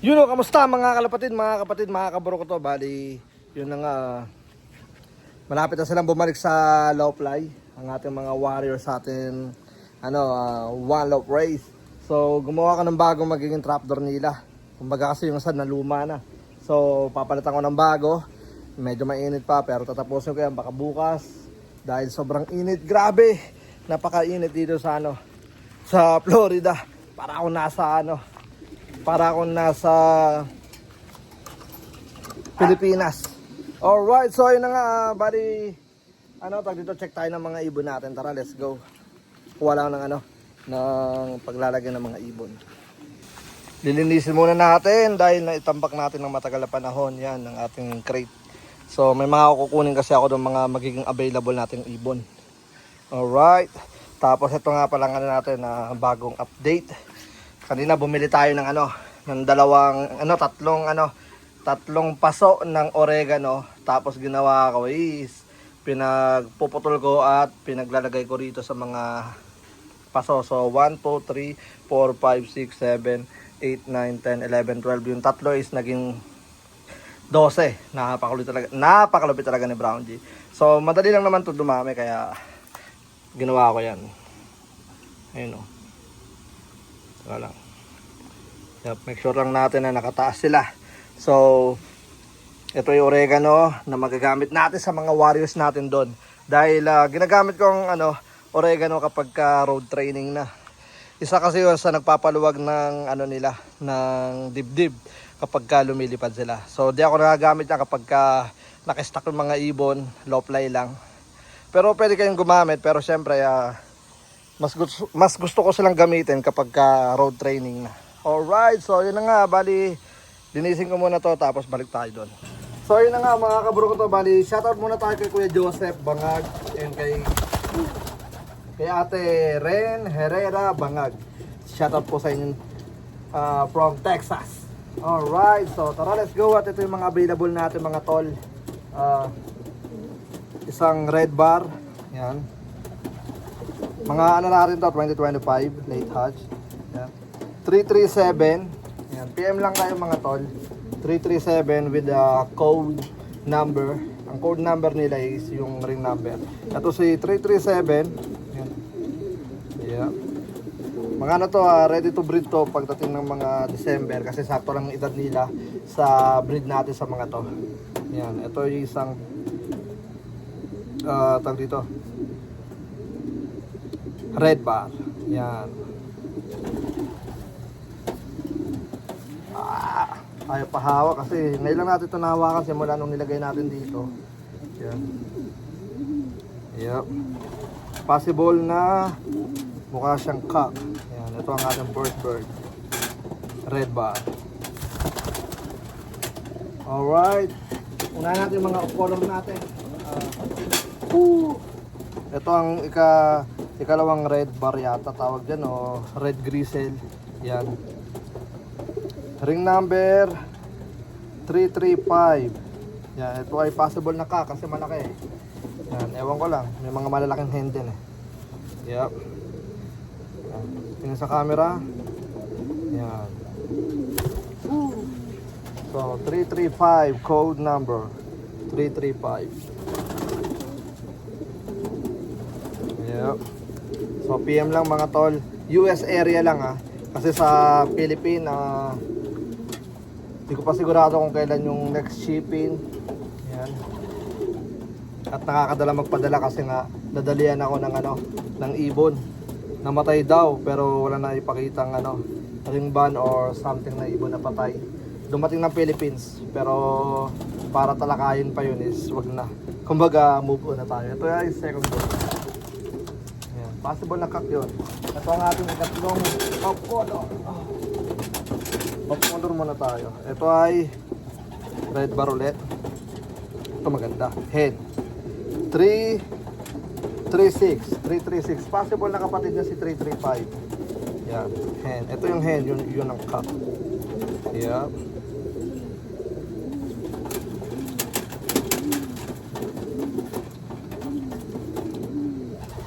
Yun o, kamusta mga kalapatid, mga kapatid, mga kaburo ko to. Bali, yun na nga. Malapit na silang bumalik sa low fly. Ang ating mga warriors sa atin, ano, ah, one love race. So, gumawa ko ng bagong magiging trapdoor nila. Kumbaga kasi yung sad na luma na. So, papalitan ko ng bago. Medyo mainit pa, pero tatapusin ko yan baka bukas. Dahil sobrang init, grabe. Napakainit dito sa ano, sa Florida. Para ako nasa ano, para akong nasa Pilipinas. Alright, so yun na nga, ah, bali, ano, tag dito, check tayo ng mga ibon natin. Tara, let's go. Kuha lang ng ano, ng paglalagay ng mga ibon. Lilinisin muna natin dahil naitambak natin ng matagal na panahon yan ng ating crate. So may mga kukunin kasi ako ng mga magiging available nating ibon. Alright. Tapos ito nga pala ano natin na bagong update. Kanina bumili tayo ng ano, ng dalawang ano, tatlong ano, tatlong paso ng oregano. Tapos ginawa ko is pinagpuputol ko at pinaglalagay ko rito sa mga paso. So 1 2 3 4 5 6 7 8 9 10 11 12. Yung tatlo is naging 12. Napakalupit talaga. Napakalupit talaga ni Brown G. So madali lang naman 'to dumami kaya ginawa ko 'yan. Ayun oh. Saka lang. Yep, make sure lang natin na nakataas sila. So, ito yung oregano na magagamit natin sa mga warriors natin doon. Dahil ah, ginagamit ko ang ano, oregano kapag ka road training na. Isa kasi yun sa nagpapaluwag ng ano nila, ng dibdib kapag ka lumilipad sila. So, di ako nagagamit niya kapag ka nakastock yung mga ibon, low fly lang. Pero pwede kayong gumamit, pero syempre, ah, mas gusto, mas gusto ko silang gamitin kapag ka road training na. Alright, so yun na nga, bali, linisin ko muna to tapos balik tayo doon. So yun na nga mga kaburo ko to, bali, shoutout muna tayo kay Kuya Joseph Bangag and kay kay Ate Ren Herrera Bangag. Shoutout po sa inyo ah, from Texas. Alright, so tara let's go at ito yung mga available natin mga tol. Ah, isang red bar, yan. Mga ano natin to, 2025, late hatch. Yan. 337. Yan. PM lang kayo mga tol. 337 with the code number. Ang code number nila is yung ring number. Ito si 337. Yan. Yeah. Mga ano to, ah, ready to breed to pagdating ng mga December kasi sakto lang ang edad nila sa breed natin sa mga to. Yan. Ito yung isang uh, tag dito red bar. Yan. Ah, ayaw pa hawak kasi ngayon lang natin ito nahawakan simula nung nilagay natin dito. Yan. Yep. Possible na mukha siyang cock. Yan. Ito ang ating bird bird. Red bar. Alright. Una natin yung mga color natin. Woo. Ito ang ika ikalawang red bar yata tawag dyan o red grisel. Yan. Ring number 335. Yan, ito ay possible na ka kasi malaki. Yan, ewan ko lang. May mga malalaking hand din eh. Yep. Yan. Tingnan sa camera. Yan. So, 335 code number. 335. Yep. So PM lang mga tol. US area lang ah. Kasi sa Philippine ah hindi ko pa sigurado kung kailan yung next shipping. Yan. At nakakadala magpadala kasi nga dadalian ako ng ano, ng ibon. Namatay daw pero wala na ipakitang ano, ring ban or something na ibon na patay. Dumating ng Philippines pero para talakayin pa yun is wag na. Kumbaga move on na tayo. Ito ay second. Ayan, possible na cock yun. Ito ang ating ikatlong top color. Top color muna tayo. Ito ay red bar ulit. Ito maganda. Head. 3 336. 336. Possible na kapatid niya si 335. Yan. Hen. Ito yung hen. Yun, yun ang cock. Yep.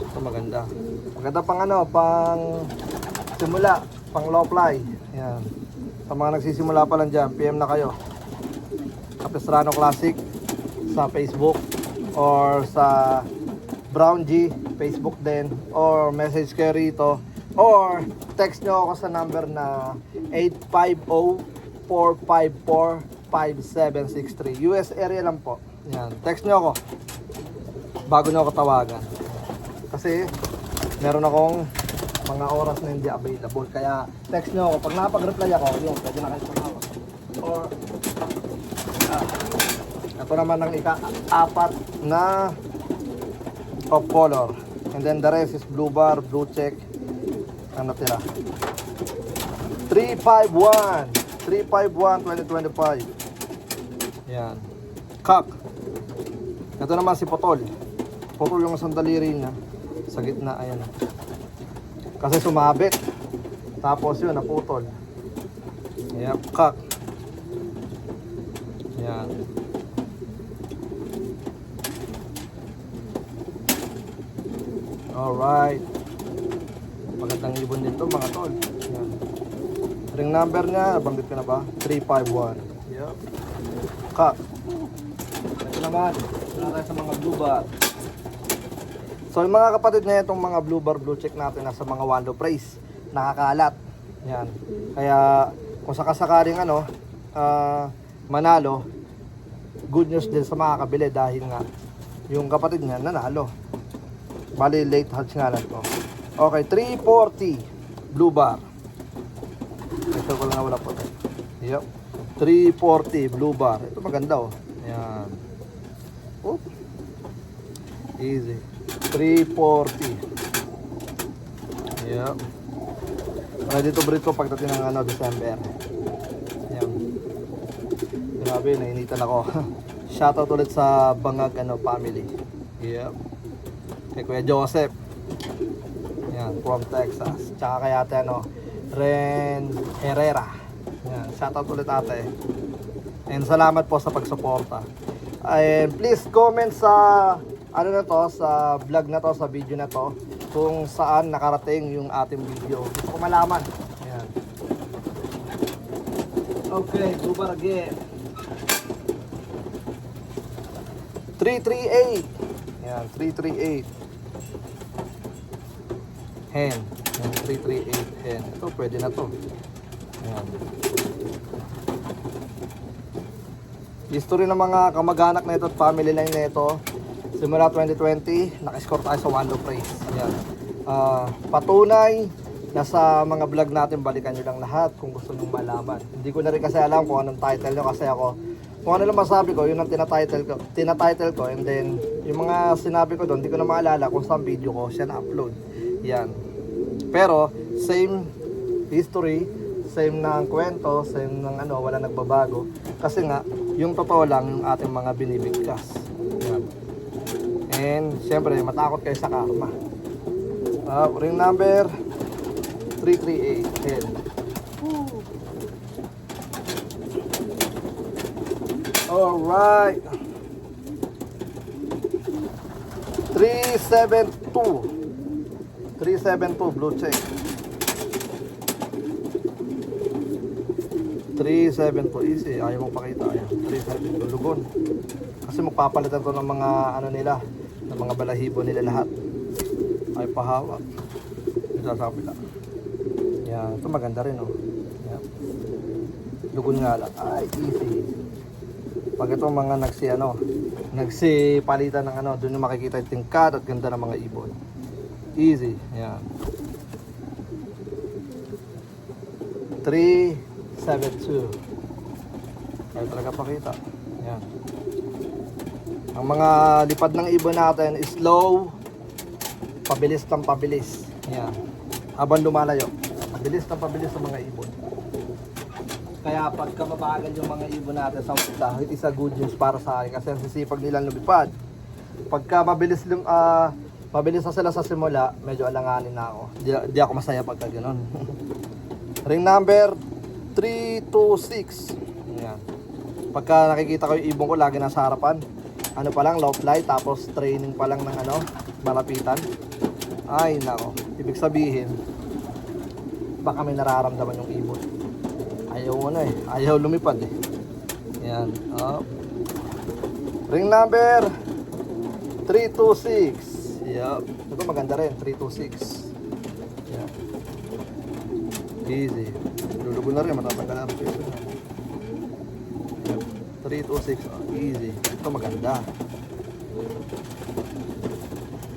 Ito maganda. Maganda pang ano, pang simula, pang low fly. Yan. Sa mga nagsisimula pa lang dyan, PM na kayo. Capistrano Classic sa Facebook or sa Brown G Facebook din. Or message kayo rito. Or text nyo ako sa number na 850-454-5763 US area lang po. Yan. Text nyo ako. Bago nyo ako tawagan. Kasi meron akong mga oras na hindi available kaya text nyo ako pag nakapag-reply ako yun pwede na kayo tumawag or ah, ito naman ang ika-apat na of color. And then the rest is blue bar, blue check. Ang natira. 351. 351 2025. Yan. Kak. Ito naman si Potol. Potol yung sandaliri niya. Sa gitna, ayan. Kasi sumabit. Tapos yun, naputol. Yep, kak. Yan. Alright. Magandang ibon dito mga tol. Yan. Ring number niya, banggit ko na ba? 351. Yep. Kak. Ito naman. Wala tayo sa mga blue bar. So yung mga kapatid na itong mga blue bar blue check natin nasa mga wando price. Nakakalat. Yan. Kaya kung sakasakaling ano, ah, manalo, good news din sa mga kabili dahil nga yung kapatid niya nanalo. Bali, late hatch nga lang to. Okay, 340 blue bar. Ito ko lang wala po. Yep. 340 blue bar. Ito maganda oh. Ayan. Oh. Easy. 340. Yep. Ready to breed ko pagdating ng ano, December. Ayan. Grabe, nainitan ako. Shoutout ulit sa Bangag ano, family. Yep kay Kuya Joseph. Yan, from Texas. Tsaka kay ate ano, Ren Herrera. Yan, shoutout ulit ate. And salamat po sa pagsuporta. And please comment sa ano na to, sa vlog na to, sa video na to, kung saan nakarating yung ating video. Gusto ko malaman. Yan. Okay, Dubar again. 338. Yan, 338. Hen. Yan, 338 hen. Ito, pwede na to. Yan. History ng mga kamag-anak na ito at family line na ito. Simula 2020, nakascore tayo sa Wando Praise. Yan. Ah, patunay na sa mga vlog natin, balikan nyo lang lahat kung gusto nyo malaman. Hindi ko na rin kasi alam kung anong title nyo kasi ako kung ano lang masabi ko, yun ang tinatitle ko, tinatitle ko and then yung mga sinabi ko doon, hindi ko na maalala kung saan video ko siya na-upload. Yan. Pero same history, same ng kwento, same ng ano, wala nagbabago. Kasi nga, yung totoo lang yung ating mga binibigkas. And syempre, matakot kayo sa karma. Uh, ring number 338. Yan. Alright. 372. 372 blue check. 372 easy. Ayaw mong pakita. Ayan. 372 lugon. Kasi magpapalitan to ng mga ano nila. Ng mga balahibo nila lahat. Ay pahawak. Ito sa kapila. Yan. Ito maganda rin oh. Yan. Lugon nga lang. Ay easy pag ito mga nagsi ano nagsi palitan ng ano doon yung makikita yung tingkat at ganda ng mga ibon easy yan 372 ay talaga pakita yan ang mga lipad ng ibon natin is slow pabilis ng pabilis yan habang lumalayo pabilis ng pabilis ng mga ibon kaya pagka mabagal yung mga ibon natin sa umpisa, it is a good news para sa akin kasi ang sisipag nilang lumipad. Pagka mabilis lum, ah, mabilis na sila sa simula, medyo alanganin na ako. Di, di ako masaya pagka gano'n. Ring number 326. Yan. Pagka nakikita ko yung ibon ko lagi nasa harapan, ano pa lang, low fly, tapos training pa lang ng ano, malapitan. Ay, nako. Ibig sabihin, baka may nararamdaman yung ibon. Ayaw Ayaw ano eh. Ayaw lumipad eh. Yan. Up. Ring number 326. Yup. Ito maganda rin. 326. Yan. Easy. Lulugo na rin. Matatanggal niya. Yup. 326. Oh, easy. Ito maganda.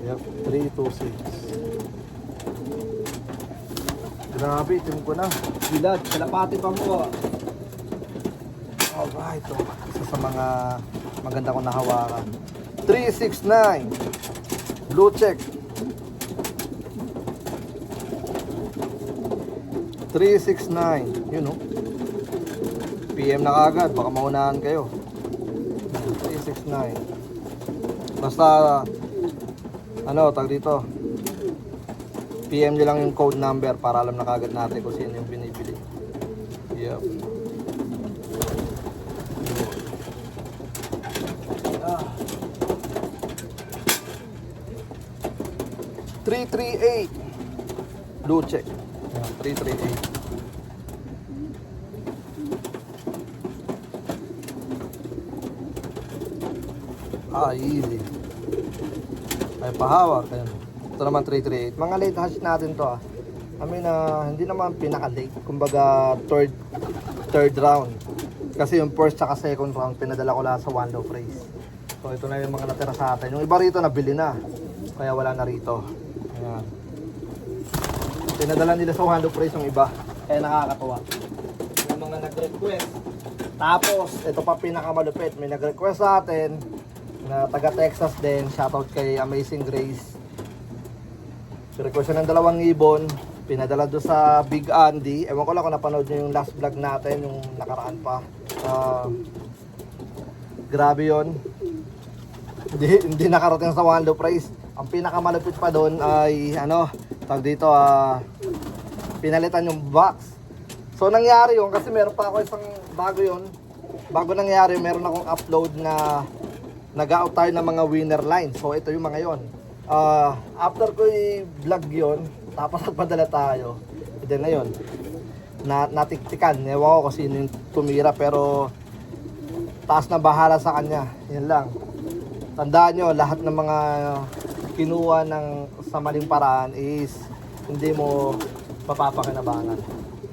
Yup. 326. Grabe, team ko na. Bilad, kalapati pa mo. Alright, to. Isa sa mga maganda kong nahawakan. 369. Blue check. 369. Yun oh. PM na kagad, baka maunahan kayo. 369. Basta, ano, tag dito. PM nyo lang yung code number para alam na kagad natin kung sino yung binibili. Yep. Ah. 338 Blue check. Yan, 338. Ah, easy. Ay, pahawak. Ayan. Ito naman 338. Mga late hash natin to ah. I mean, ah, hindi naman pinaka-late. Kumbaga, third, third round. Kasi yung first at second round, pinadala ko lahat sa one low phrase. So, ito na yung mga natira sa atin. Yung iba rito, nabili na. Kaya wala na rito. Ayan. Pinadala nila sa one low phrase yung iba. Kaya nakakatuwa. Yung mga nag-request. Tapos, ito pa pinakamalupit. May nag-request sa atin na taga Texas din. Shoutout kay Amazing Grace. Request siya ng dalawang ibon. Pinadala doon sa Big Andy. Ewan ko lang kung napanood niyo yung last vlog natin, yung nakaraan pa. Ah, grabe yon. Hindi, hindi nakarating sa low price. Ang pinakamalupit pa doon ay ano, tag dito ah pinalitan yung box. So nangyari yun kasi meron pa ako isang bago yon. Bago nangyari, meron akong upload na nag-out tayo ng mga winner line. So ito yung mga yon. Ah, after ko i-vlog yon, tapos nagpadala tayo. Ito na yon. Na natiktikan. Ewan ko kung sino yung tumira pero taas na bahala sa kanya. Yan lang. Tandaan nyo, lahat ng mga kinuha ng sa maling paraan is hindi mo mapapakinabangan.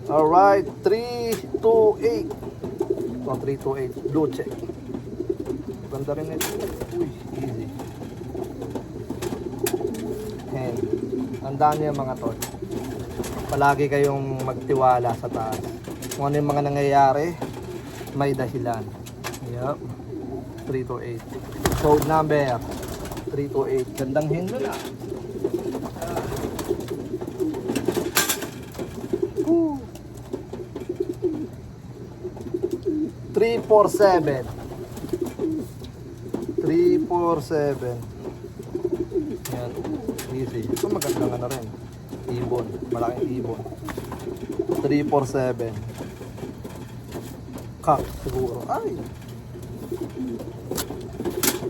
Alright, 328. Ito, 328. Blue check. Ganda rin ito. Uy, easy. And, tandaan nyo yung mga tol. Palagi kayong magtiwala sa taas. Kung ano yung mga nangyayari, may dahilan. Yup. 328. Code number 328. Gandang hinlo na. Woo. 347 347 Yan. Easy. Ito maganda na rin. Ibon. Malaking ibon. 347 Kak siguro. Ay!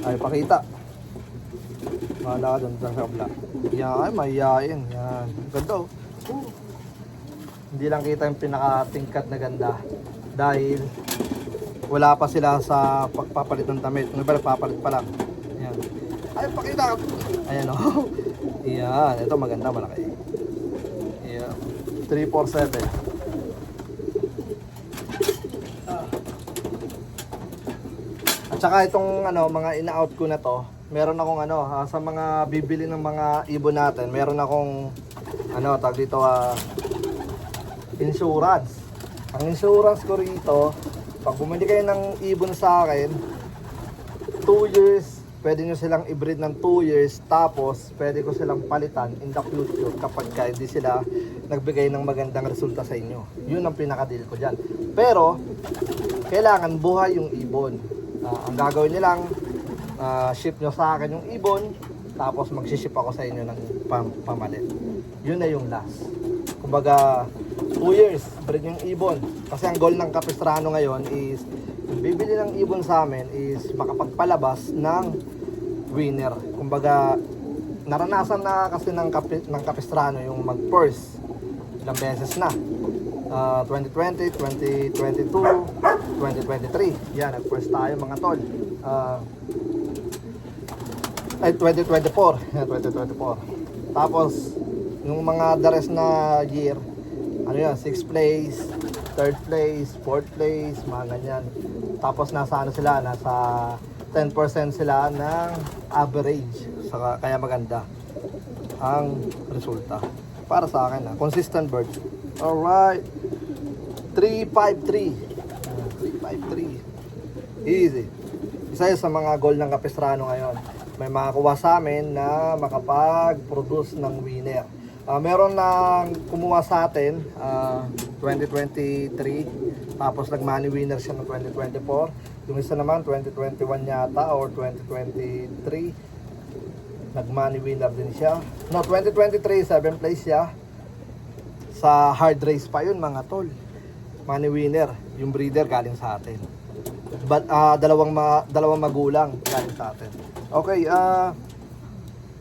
Ay, pakita. Mahala ka dun sa kabla. Yan, ay, mahihain. Yan. Ganda oh. Hindi lang kita yung pinaka-tingkat na ganda. Dahil wala pa sila sa pagpapalit ng damit. Yung iba nagpapalit pa lang. Yan. Ay, pakita. Ayan oh. Yan. Ito maganda, malaki. Yan. 347. At saka itong ano, mga ina-out ko na to, meron akong ano, ah, sa mga bibili ng mga ibon natin, meron akong ano, tag dito ah, insurance. Ang insurance ko rito, pag bumili kayo ng ibon sa akin, 2 years, pwede nyo silang i-breed ng 2 years, tapos pwede ko silang palitan in the future kapag ka hindi sila nagbigay ng magandang resulta sa inyo. Yun ang pinaka-deal ko dyan. Pero, kailangan buhay yung ibon. Ah, ang gagawin nyo lang, ah, ship nyo sa akin yung ibon, tapos magsiship ako sa inyo ng pam- pamalit. Yun na yung last. Kumbaga, 2 years, breed yung ibon. Kasi ang goal ng Capistrano ngayon is, yung bibili ng ibon sa amin is makapagpalabas ng winner. Kumbaga, naranasan na kasi ng, kapi, ng Capistrano yung mag-purse ilang beses na. Ah, 2020, 2022, 2023. Yan, nag-first tayo mga tol. Ah, ay 2024 yan 2024 tapos yung mga the na year ano yan 6th place 3rd place 4th place mga ganyan tapos nasa ano sila nasa 10% sila ng average Saka, kaya maganda ang resulta para sa akin ah. consistent bird alright 353 Ah, 353 easy isa yun sa mga goal ng Capistrano ngayon. May makakuha sa amin na makapag-produce ng winner. Ah, meron nang kumuha sa atin ah, 2023 tapos nag-money winner siya ng 2024. Yung isa naman 2021 yata or 2023 nag-money winner din siya. No, 2023 7 place siya. Sa hard race pa yun mga tol. Money winner, yung breeder galing sa atin but ah, dalawang ma, dalawang magulang galing sa atin. Okay, ah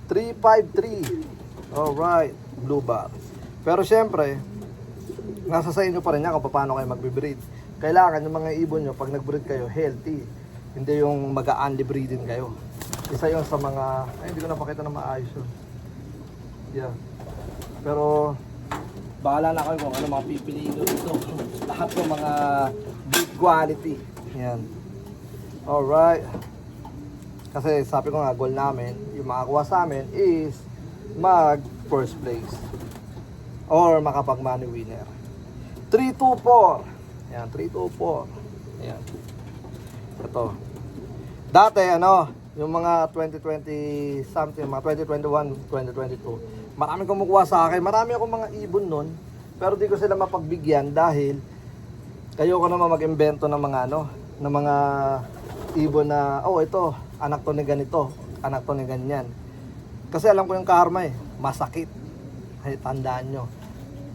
353. All right, blue bar. Pero syempre, nasa sa inyo pa rin yan kung paano kayo magbe-breed. Kailangan yung mga ibon nyo pag nag-breed kayo healthy. Hindi yung mag-a-only breeding kayo. Isa yun sa mga ay hindi ko napakita na maayos yun. Yeah. Pero bahala na kayo kung ano mga pipiliin nyo dito. Lahat ng mga good quality. Yan. Alright. Kasi sabi ko nga, goal namin, yung makakuha sa amin is mag first place. Or makapag money winner. 324. Yan, 324. Yan. Ito. Dati, ano, yung mga 2020 something, mga 2021, 2022, marami kumukuha sa akin. Marami akong mga ibon nun, pero di ko sila mapagbigyan dahil kayo ko naman mag-invento ng mga ano, ng mga ibon na, oh ito, anak to ni ganito, anak to ni ganyan. Kasi alam ko yung karma eh, masakit. Ay, tandaan nyo.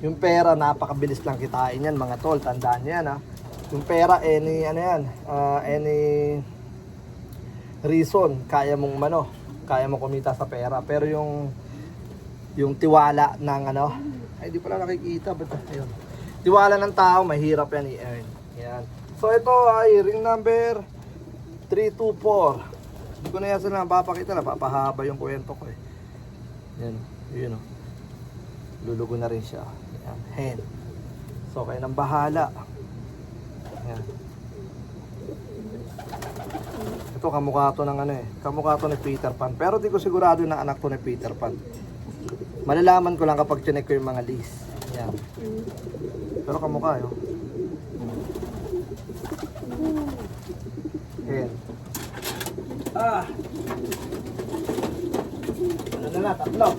Yung pera, napakabilis lang kitain yan mga tol, tandaan nyo yan ha. Yung pera, any, ano yan, ah, any reason, kaya mong ano, kaya mong kumita sa pera. Pero yung, yung tiwala ng ano, ay di pala nakikita, ba't ayun. Tiwala ng tao, mahirap yan i-earn. Yan. So ito ay ring number 324. Hindi ko na yan sila papakita na, papahaba yung kwento ko eh. Yan, yun o. Lulugo na rin siya. Yan, hen. So kayo nang bahala. Yan. Ito kamukha to ng ano eh. Kamukha to ni Peter Pan. Pero di ko sigurado na anak to ni Peter Pan. Malalaman ko lang kapag chinek ko yung mga list. Yan. Pero kamukha yun. Ayan. Ah! Ano na tatlo.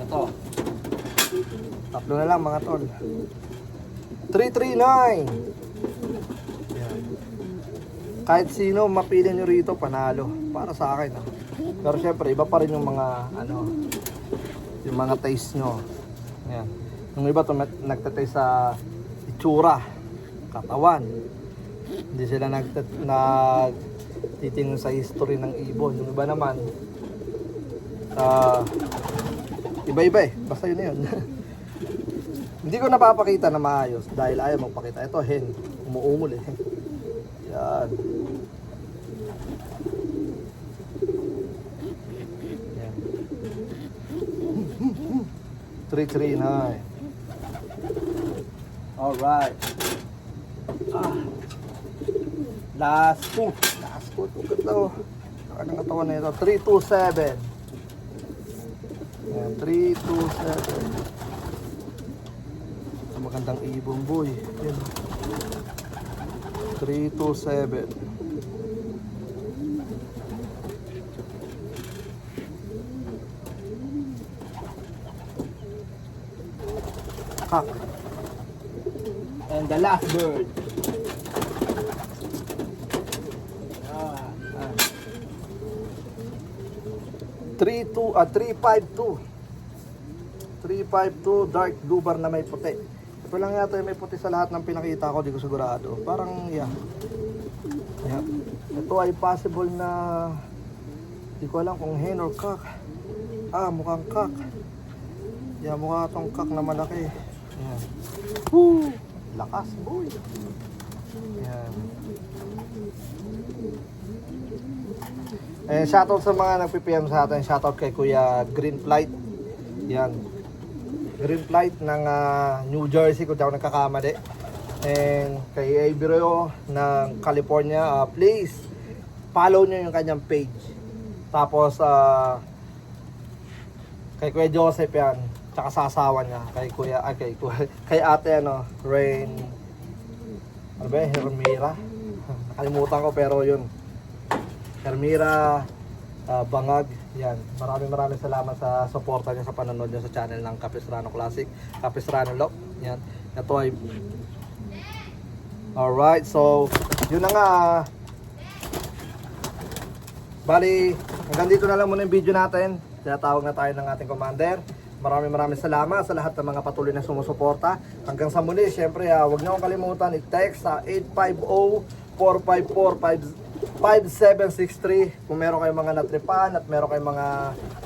Ito. Tatlo na lang mga tol. 339. Ayan. Kahit sino mapili nyo rito, panalo. Para sa akin. ah. Pero syempre, iba pa rin yung mga, ano, yung mga taste nyo. Ayan. Yung iba to nagtataste sa itsura, katawan. Hindi sila nag nag titingin sa history ng ibon. Yung iba naman, ah, iba-iba eh. Basta yun na yun. Hindi ko napapakita na maayos dahil ayaw magpakita. Ito, hen. Umuumol eh. Yan. Yan. 339. Alright. Ah. Last two. Last two. Saka ng katawan na ito. 327. Yan. 327. Ang magandang ibon boy. Yan. 327. Cock. And the last bird. Ah, ah. 32 ah 352. 352 dark blue bar na may puti. Ito lang yata yung may puti sa lahat ng pinakita ko, di ko sigurado. Parang yeah. yeah. Ito ay possible na di ko alam kung hen or cock. Ah, mukhang cock. Yeah, mukha tong cock na malaki. Yan. Woo! Lakas, boy. Yan. Eh, shoutout sa mga nagpipm sa atin. Shoutout kay Kuya Green Flight. Yan. Green Flight ng ah, New Jersey kung di ako nagkakamali. And kay Averio ng California. ah, please, follow nyo yung kanyang page. Tapos, ah, kay Kuya Joseph yan. Tsaka sa asawa niya. Kay Kuya, ah, kay, Kuya, kay ate, ano, Rain, ano ba? Hermira. Nakalimutan ko pero yun. Hermira, ah, Bangag, yan. Maraming maraming salamat sa suporta niyo sa panonood niyo sa channel ng Capistrano Classic, Capistrano Lock. Yan. Ito ay Alright, so yun na nga. Bali, hanggang dito na lang muna yung video natin. Tinatawag na tayo ng ating commander. Maraming maraming salamat sa lahat ng mga patuloy na sumusuporta. Hanggang sa muli, syempre, ah, huwag niyo akong kalimutan i-text sa 850-454-5763 kung meron kayong mga natripan at meron kayong mga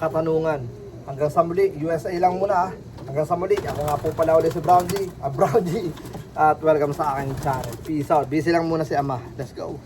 katanungan. Hanggang sa muli, USA lang muna. ah. Hanggang sa muli, ako nga po pala ulit si Brownie. Ah, Brownie. At welcome sa aking channel. Peace out. Busy lang muna si Ama. Let's go.